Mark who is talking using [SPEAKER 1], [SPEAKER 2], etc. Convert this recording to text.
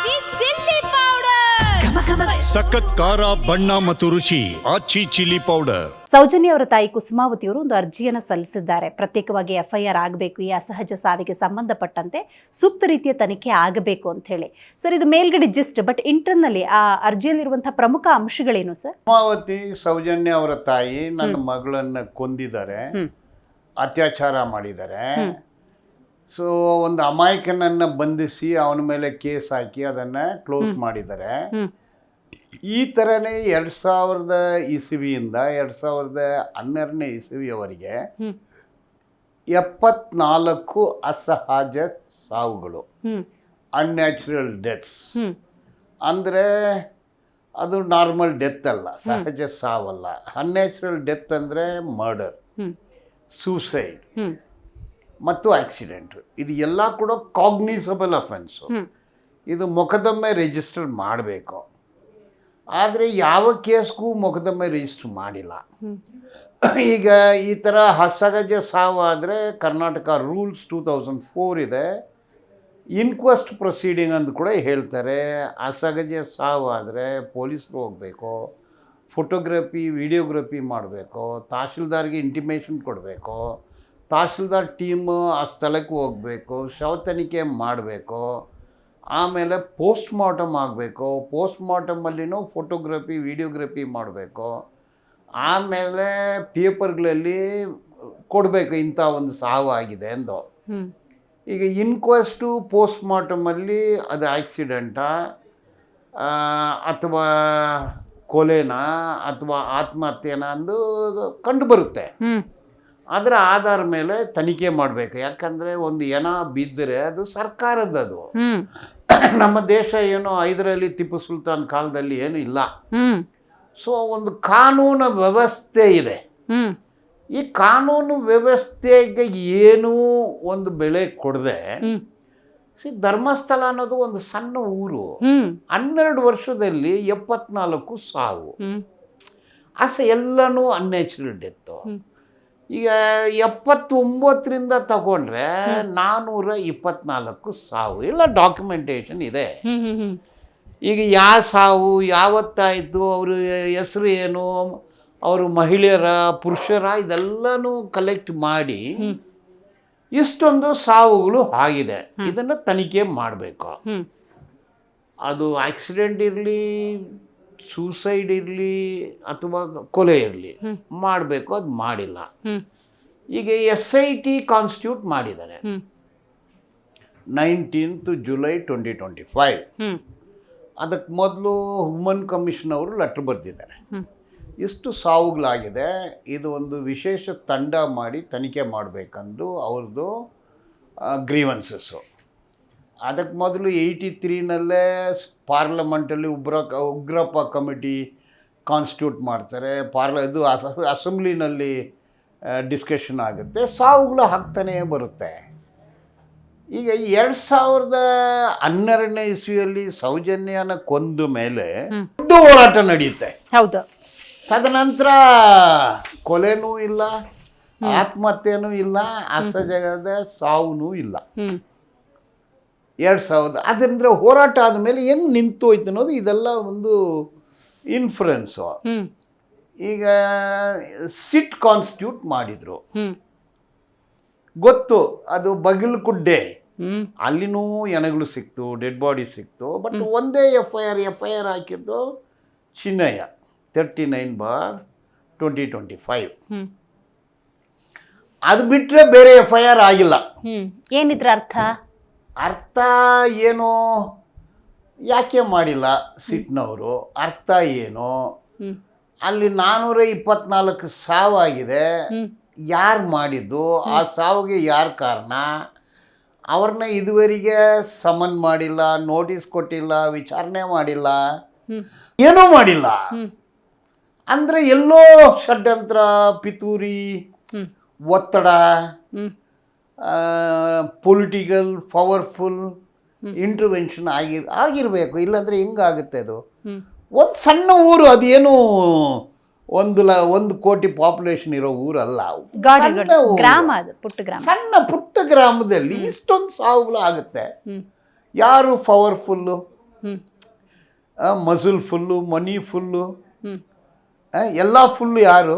[SPEAKER 1] ಆಚಿ chilli powder
[SPEAKER 2] ಸಖತ್ ಖಾರ ಬಣ್ಣ ಮತ್ತು ರುಚಿ ಆಚಿ ಚಿಲ್ಲಿ ಪೌಡರ್
[SPEAKER 3] ಸೌಜನ್ಯ ಅವರ ತಾಯಿ ಕುಸುಮಾವತಿಯವರು ಒಂದು ಅರ್ಜಿಯನ್ನು ಸಲ್ಲಿಸಿದ್ದಾರೆ. ಪ್ರತ್ಯೇಕವಾಗಿ ಎಫ್ಐಆರ್ ಆಗಬೇಕು ಈ ಅಸಹಜ ಸಾವಿಗೆ ಸಂಬಂಧಪಟ್ಟಂತೆ ಸೂಕ್ತ ರೀತಿಯ ತನಿಖೆ ಆಗಬೇಕು ಅಂತ ಹೇಳಿ. ಸರ್ ಇದು ಮೇಲ್ಗಡೆ ಜಿಸ್ಟ್ ಬಟ್ ಇಂಟರ್ನಲ್ಲಿ ಆ ಅರ್ಜಿಯಲ್ಲಿರುವಂತಹ ಪ್ರಮುಖ ಅಂಶಗಳೇನು ಸರ್?
[SPEAKER 4] ಕುಮಾವತಿ ಸೌಜನ್ಯ ಅವರ ತಾಯಿ ನನ್ನ ಮಗಳನ್ನು ಕೊಂದಿದ್ದಾರೆ. ಅತ್ಯಾಚಾರ ಮಾಡಿದ್ದಾರೆ. ಸೊ ಒಂದು ಅಮಾಯಕನನ್ನ ಬಂಧಿಸಿ ಅವನ ಮೇಲೆ ಕೇಸ್ ಹಾಕಿ ಅದನ್ನ ಕ್ಲೋಸ್ ಮಾಡಿದ್ದಾರೆ ಈ ಥರನೇ ಎರಡು ಸಾವಿರದ ಇಸವಿಯಿಂದ ಎರಡು ಸಾವಿರದ ಹನ್ನೆರಡನೇ ಇಸವಿಯವರೆಗೆ ಎಪ್ಪತ್ನಾಲ್ಕು ಅಸಹಜ ಸಾವುಗಳು ಅನ್ಯಾಚುರಲ್ ಡೆತ್ಸ್ ಅಂದರೆ ಅದು ನಾರ್ಮಲ್ ಡೆತ್ ಅಲ್ಲ ಸಹಜ ಸಾವಲ್ಲ. ಅನ್ಯಾಚುರಲ್ ಡೆತ್ ಅಂದರೆ ಮರ್ಡರ್ ಸೂಸೈಡ್ ಮತ್ತು ಆಕ್ಸಿಡೆಂಟ್. ಇದು ಎಲ್ಲ ಕೂಡ ಕಾಗ್ನಿಸಬಲ್ ಅಫೆನ್ಸು ಇದು ಮೊಕದ್ದಮೆ ರಿಜಿಸ್ಟರ್ ಮಾಡಬೇಕು. ಆದರೆ ಯಾವ ಕೇಸ್ಗೂ ಮೊಕದ್ದಮೆ ರಿಜಿಸ್ಟರ್ ಮಾಡಿಲ್ಲ. ಈಗ ಈ ಥರ ಹಸಗಜ ಸಾವು ಆದರೆ Karnataka rules two thousand four ಇದೆ. ಇನ್ಕ್ವೆಸ್ಟ್ ಪ್ರೊಸೀಡಿಂಗ್ ಅಂತ ಕೂಡ ಹೇಳ್ತಾರೆ. ಅಸಹಜ ಸಾವು ಆದರೆ ಪೊಲೀಸರು ಹೋಗಬೇಕು. ಫೋಟೋಗ್ರಫಿ ವಿಡಿಯೋಗ್ರಫಿ ಮಾಡಬೇಕು. ತಹಶೀಲ್ದಾರ್ಗೆ ಇಂಟಿಮೇಷನ್ ಕೊಡಬೇಕು. ತಹಶೀಲ್ದಾರ್ ಟೀಮು ಆ ಸ್ಥಳಕ್ಕೆ ಹೋಗಬೇಕು ಶವ ತನಿಖೆ ಮಾಡಬೇಕು ಆಮೇಲೆ ಪೋಸ್ಟ್ ಮಾರ್ಟಮ್ ಆಗಬೇಕು ಪೋಸ್ಟ್ ಮಾರ್ಟಮಲ್ಲಿನೂ ಫೋಟೋಗ್ರಫಿ ವಿಡಿಯೋಗ್ರಫಿ ಮಾಡಬೇಕು ಆಮೇಲೆ ಪೇಪರ್ಗಳಲ್ಲಿ ಕೊಡಬೇಕು ಇಂಥ ಒಂದು ಸಾವು ಆಗಿದೆ ಎಂದು ಈಗ ಇನ್ಕ್ವೆಸ್ಟು ಪೋಸ್ಟ್ ಮಾರ್ಟಮಲ್ಲಿ ಅದು ಆಕ್ಸಿಡೆಂಟಾ ಅಥವಾ ಕೊಲೆನಾ ಅಥವಾ ಆತ್ಮಹತ್ಯೆನಾ ಅಂದು ಕಂಡು ಬರುತ್ತೆ ಅದರ ಆಧಾರ ಮೇಲೆ ತನಿಖೆ ಮಾಡಬೇಕು. ಯಾಕಂದರೆ ಒಂದು ಏನ ಬಿದ್ದರೆ ಅದು ಸರ್ಕಾರದ್ದದು.
[SPEAKER 3] ಹ್ಮ್.
[SPEAKER 4] ನಮ್ಮ ದೇಶ ಏನು ಐದರಲ್ಲಿ ಟಿಪ್ಪು ಸುಲ್ತಾನ್ ಕಾಲದಲ್ಲಿ ಏನು ಇಲ್ಲ. ಸೊ ಒಂದು ಕಾನೂನು ವ್ಯವಸ್ಥೆ ಇದೆ. ಈ ಕಾನೂನು ವ್ಯವಸ್ಥೆಗೆ ಏನೂ ಒಂದು ಬೆಲೆ ಕೊಡದೆ ಸಿ ಧರ್ಮಸ್ಥಳ ಅನ್ನೋದು ಒಂದು ಸಣ್ಣ ಊರು. ಹನ್ನೆರಡು ವರ್ಷದಲ್ಲಿ ಎಪ್ಪತ್ನಾಲ್ಕು ಸಾವು. ಅಸ ಎಲ್ಲನೂ ಅನ್ಯಾಚುರಲ್ ಡೆತ್ತು ಈಗ ಎಪ್ಪತ್ತೊಂಬತ್ತರಿಂದ ತಗೊಂಡ್ರೆ ನಾನ್ನೂರ ಇಪ್ಪತ್ನಾಲ್ಕು ಸಾವು. ಎಲ್ಲ ಡಾಕ್ಯುಮೆಂಟೇಶನ್ ಇದೆ. ಈಗ ಯಾವ ಸಾವು ಯಾವತ್ತಾಯಿತು ಅವರು ಹೆಸರು ಏನು ಅವರು ಮಹಿಳೆಯರ ಪುರುಷರ ಇದೆಲ್ಲನೂ ಕಲೆಕ್ಟ್ ಮಾಡಿ ಇಷ್ಟೊಂದು ಸಾವುಗಳು ಆಗಿದೆ. ಇದನ್ನು ತನಿಖೆ ಮಾಡಬೇಕು. ಅದು ಆಕ್ಸಿಡೆಂಟ್ ಇರಲಿ ಸೂಸೈಡ್ ಇರಲಿ ಅಥವಾ ಕೊಲೆ ಇರಲಿ ಮಾಡಬೇಕು ಅದು ಮಾಡಿಲ್ಲ. ಈಗ ಎಸ್ ಐ ಟಿ ಕಾನ್ಸ್ಟಿಟ್ಯೂಟ್ ಮಾಡಿದ್ದಾರೆ nineteenth July twenty twenty five ಅದಕ್ಕೆ ಮೊದಲು ಹುಮನ್ ಕಮಿಷನ್ ಅವರು ಲೆಟ್ರ್ ಬರೆದಿದ್ದಾರೆ. ಇಷ್ಟು ಸಾವುಗಳಾಗಿದೆ. ಇದು ಒಂದು ವಿಶೇಷ ತಂಡ ಮಾಡಿ ತನಿಖೆ ಮಾಡಬೇಕಂದು ಅವ್ರದ್ದು ಗ್ರೀವನ್ಸಸ್ಸು ಅದಕ್ಕೆ ಮೊದಲು ಏಯ್ಟಿ ತ್ರೀನಲ್ಲೇ ಪಾರ್ಲಮೆಂಟಲ್ಲಿ ಉಗ್ರ ಉಗ್ರಪ್ಪ ಕಮಿಟಿ ಕಾನ್ಸ್ಟಿಟ್ಯೂಟ್ ಮಾಡ್ತಾರೆ. ಪಾರ್ಲ ಇದು ಅಸ ಅಸೆಂಬ್ಲಿನಲ್ಲಿ ಡಿಸ್ಕಷನ್ ಆಗುತ್ತೆ. ಸಾವುಗಳು ಹಾಕ್ತಾನೇ ಬರುತ್ತೆ. ಈಗ ಎರಡು ಸಾವಿರದ ಹನ್ನೆರಡನೇ ಇಸ್ವಿಯಲ್ಲಿ ಸೌಜನ್ಯನ ಕೊಂದ ಮೇಲೆ ದೊಡ್ಡ ಹೋರಾಟ ನಡೆಯುತ್ತೆ
[SPEAKER 3] ಹೌದು.
[SPEAKER 4] ತದನಂತರ ಕೊಲೆನೂ ಇಲ್ಲ ಆತ್ಮಹತ್ಯೆನೂ ಇಲ್ಲ ಅಸಜಗದ ಸಾವುನೂ ಇಲ್ಲ. ಎರಡು ಸಾವಿರದ ಅದರಿಂದ ಹೋರಾಟ ಆದಮೇಲೆ ಹೆಂಗೆ ನಿಂತು ಹೋಯ್ತು ಅನ್ನೋದು ಇದೆಲ್ಲ ಒಂದು ಇನ್ಫ್ಲುಯೆನ್ಸು ಈಗ ಸಿಟ್ ಕಾನ್ಸ್ಟಿಟ್ಯೂಟ್ ಮಾಡಿದರು ಗೊತ್ತು ಅದು ಬಗಿಲ್ಕುಡ್ಡೆ
[SPEAKER 3] ಕುಡ್ಡೆ.
[SPEAKER 4] ಅಲ್ಲಿನೂ ಎಣಗಳು ಸಿಕ್ತು ಡೆಡ್ ಬಾಡಿ ಸಿಕ್ತು ಬಟ್ ಒಂದೇ F I R F I R ಹಾಕಿದ್ದು Chinnayya thirty nine bar twenty twenty five ಅದು ಬಿಟ್ಟರೆ ಬೇರೆ ಎಫ್ ಐ ಆರ್ ಆಗಿಲ್ಲ
[SPEAKER 3] ಏನಿದ್ರ ಅರ್ಥ?
[SPEAKER 4] ಅರ್ಥ ಏನು ಯಾಕೆ ಮಾಡಿಲ್ಲ ಸಿಟ್ನವರು? ಅರ್ಥ ಏನು? ಅಲ್ಲಿ ನಾನ್ನೂರ ಇಪ್ಪತ್ನಾಲ್ಕು ಸಾವಾಗಿದೆ ಯಾರು ಮಾಡಿದ್ದು? ಆ ಸಾವಿಗೆ ಯಾರು ಕಾರಣ? ಅವ್ರನ್ನ ಇದುವರೆಗೆ ಸಮನ್ ಮಾಡಿಲ್ಲ ನೋಟಿಸ್ ಕೊಟ್ಟಿಲ್ಲ ವಿಚಾರಣೆ ಮಾಡಿಲ್ಲ. ಏನೂ ಮಾಡಿಲ್ಲ. ಅಂದರೆ ಎಲ್ಲೋ ಷಡ್ಯಂತ್ರ ಪಿತೂರಿ ಒತ್ತಡ. ಪೊಲಿಟಿಕಲ್ ಪವರ್ಫುಲ್ ಇಂಟರ್ವೆನ್ಷನ್ ಆಗಿ ಆಗಿರಬೇಕು. ಇಲ್ಲಾಂದರೆ ಹೆಂಗಾಗುತ್ತೆ ಅದು? ಒಂದು ಸಣ್ಣ ಊರು ಅದೇನು ಒಂದು ಲ ಒಂದು ಕೋಟಿ ಪಾಪ್ಯುಲೇಷನ್ ಇರೋ ಊರಲ್ಲ. ಸಣ್ಣ ಊರು.
[SPEAKER 3] ಪುಟ್ಟ ಗ್ರಾಮ.
[SPEAKER 4] ಸಣ್ಣ ಪುಟ್ಟ ಗ್ರಾಮದಲ್ಲಿ ಇಷ್ಟೊಂದು ಸಾವುಗಳು ಆಗುತ್ತೆ. ಯಾರು powerful muscle full money full ಎಲ್ಲ ಫುಲ್ಲು ಯಾರು?